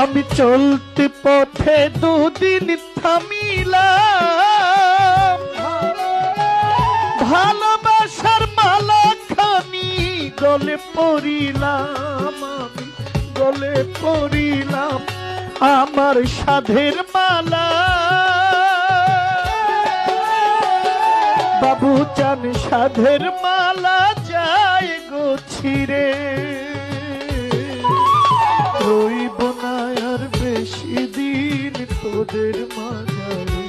আমি চলতে পথে দুদিন থামিলাম। ভালোবাসার মালা খানি গলে পড়িলাম আমি, গলে পড়িলাম আমার সাধের মালা। বাবু চান সাধের মালা, যায় গো ছিড়ে। তোদের মাঝারে।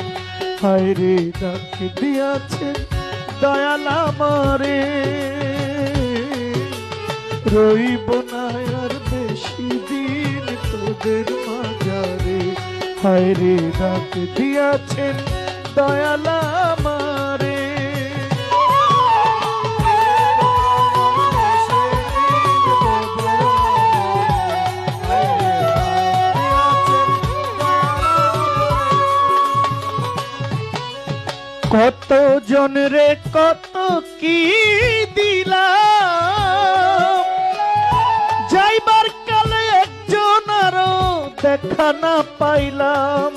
হায় রে, ডাক দিয়াছে দয়াল আমারে। রইব আর বেশি দিন তোদের মাঝারে। হায় রে, ডাক দিয়াছেন দয়াল কত জন রে কত কি দিলাম? যাইবার কালে একজন আরও দেখা না পাইলাম।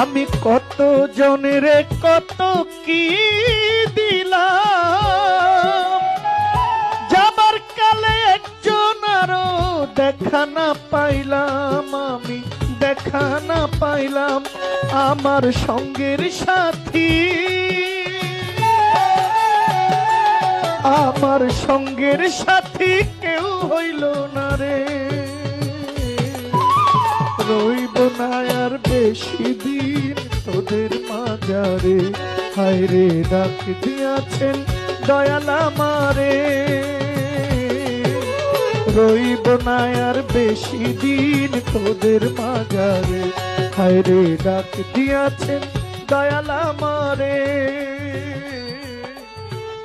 আমি কত জনের কত কি দিলাম? যাবার কালে একজন আরও দেখা না পাইলাম আমি, দেখা না পাইলাম আমার সঙ্গের সাথী। আমার সঙ্গের সাথী কেউ হইল না রে। রইব না আর বেশি দিন তোদের মাজারে। হায় রে ডাক দিয়াছেন দয়াল আমারে। রইব না আর বেশি দিন তোদের মাজারে। হায় রে ডাক দিয়াছেন দয়াল আমারে।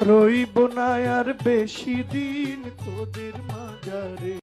রইব না আর বেশি দিন তোদের মাজারে।